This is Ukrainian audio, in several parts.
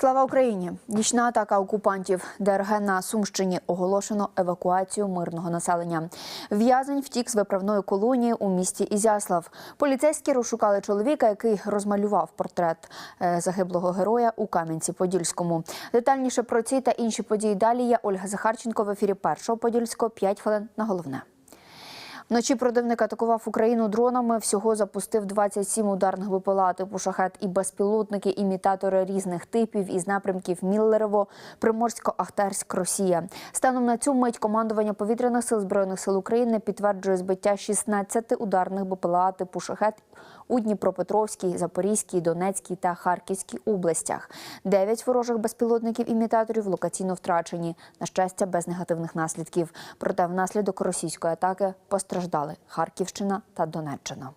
Слава Україні! Нічна атака окупантів ДРГ на Сумщині оголошено евакуацію мирного населення. В'язень втік з виправної колонії у місті Ізяслав. Поліцейські розшукали чоловіка, який розмалював портрет е, загиблого героя у Кам'янці-Подільському. Детальніше про ці та інші події далі є Ольга Захарченко в ефірі першого Подільського. 5 хвилин на головне. Вночі противник атакував Україну дронами. Всього запустив 27 ударних БПЛА типу шахет і безпілотники, імітатори різних типів із напрямків Міллерево, Приморсько-Ахтарськ, Росія. Станом на цю мить командування повітряних сил збройних сил України підтверджує збиття 16 ударних БПЛА типу шахет у Дніпропетровській, Запорізькій, Донецькій та Харківській областях. Дев'ять ворожих безпілотників-імітаторів локаційно втрачені. На щастя, без негативних наслідків. Проте внаслідок російської атаки постраждали Харківщина та Донеччина.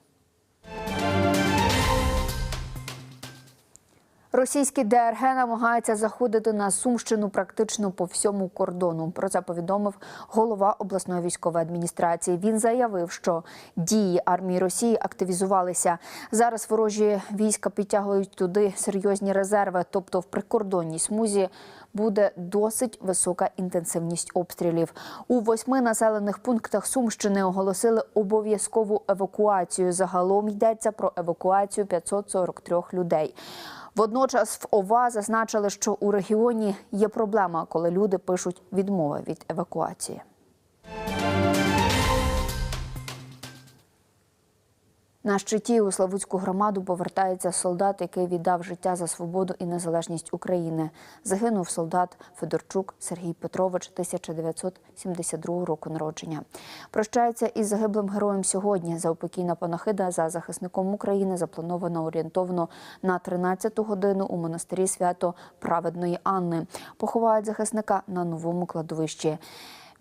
Російський ДРГ намагається заходити на Сумщину практично по всьому кордону. Про це повідомив голова обласної військової адміністрації. Він заявив, що дії армії Росії активізувалися. Зараз ворожі війська підтягують туди серйозні резерви, тобто в прикордонній смузі. Буде досить висока інтенсивність обстрілів. У восьми населених пунктах Сумщини оголосили обов'язкову евакуацію. Загалом йдеться про евакуацію 543 людей. Водночас в ОВА зазначили, що у регіоні є проблема, коли люди пишуть відмови від евакуації. На щиті у Славутську громаду повертається солдат, який віддав життя за свободу і незалежність України. Загинув солдат Федорчук Сергій Петрович, 1972 року народження. Прощається із загиблим героєм сьогодні. Заупокійна панахида за захисником України запланована орієнтовно на 13-ту годину у монастирі свято Праведної Анни. Поховають захисника на новому кладовищі.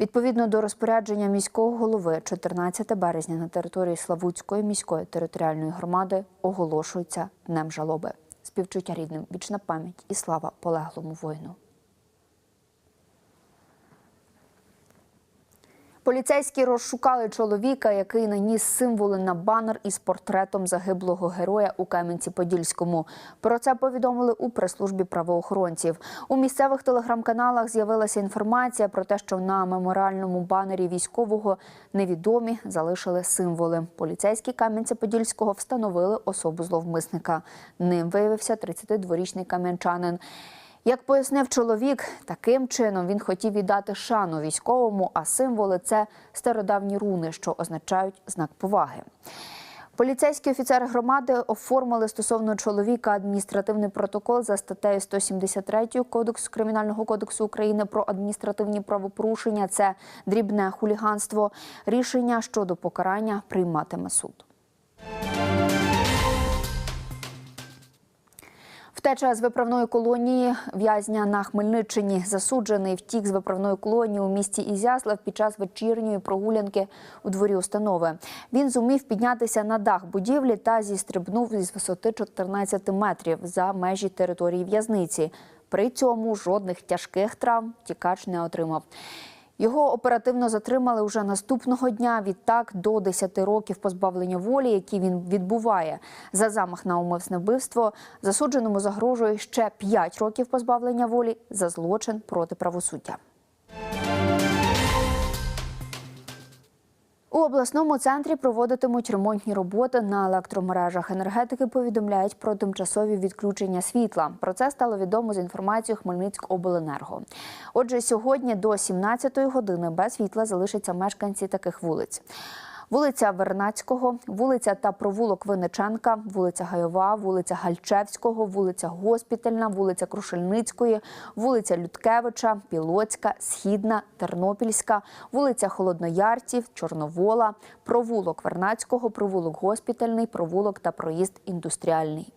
Відповідно до розпорядження міського голови, 14 березня на території Славутської міської територіальної громади оголошується днем жалоби. Співчуття рідним, вічна пам'ять і слава полеглому воїну. Поліцейські розшукали чоловіка, який наніс символи на банер із портретом загиблого героя у Кам'янці-Подільському. Про це повідомили у прес-службі правоохоронців. У місцевих телеграм-каналах з'явилася інформація про те, що на меморіальному банері військового невідомі залишили символи. Поліцейські Кам'янця-Подільського встановили особу зловмисника. Ним виявився 32-річний кам'янчанин. Як пояснив чоловік, таким чином він хотів віддати шану військовому, а символи це стародавні руни, що означають знак поваги. Поліцейські офіцери громади оформили стосовно чоловіка адміністративний протокол за статтею 173 Кодексу Кримінального кодексу України про адміністративні правопорушення. Це дрібне хуліганство. Рішення щодо покарання прийматиме суд. Втеча з виправної колонії в'язня на Хмельниччині засуджений втік з виправної колонії у місті Ізяслав під час вечірньої прогулянки у дворі установи. Він зумів піднятися на дах будівлі та зістрибнув із висоти 14 метрів за межі території в'язниці. При цьому жодних тяжких травм тікач не отримав. Його оперативно затримали уже наступного дня. Відтак до 10 років позбавлення волі, які він відбуває за замах на умисне вбивство. Засудженому загрожує ще 5 років позбавлення волі за злочин проти правосуддя. У обласному центрі проводитимуть ремонтні роботи на електромережах. Енергетики повідомляють про тимчасові відключення світла. Про це стало відомо з інформацією Хмельницькобленерго. Отже, сьогодні до 17-ї години без світла залишаться мешканці таких вулиць. Вулиця Вернацького, вулиця та провулок Винниченка, вулиця Гайова, вулиця Гальчевського, вулиця Госпітальна, вулиця Крушельницької, вулиця Людкевича, Пілоцька, Східна, Тернопільська, вулиця Холодноярців, Чорновола, провулок Вернацького, провулок Госпітальний, провулок та проїзд індустріальний.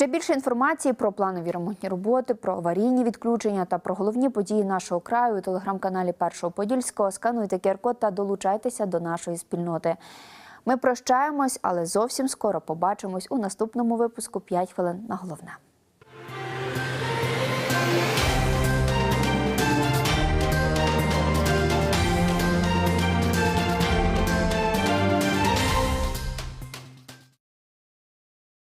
Ще більше інформації про планові ремонтні роботи, про аварійні відключення та про головні події нашого краю у телеграм-каналі Першого Подільського. Скануйте QR-код та долучайтеся до нашої спільноти. Ми прощаємось, але зовсім скоро побачимось у наступному випуску «5 хвилин на головне.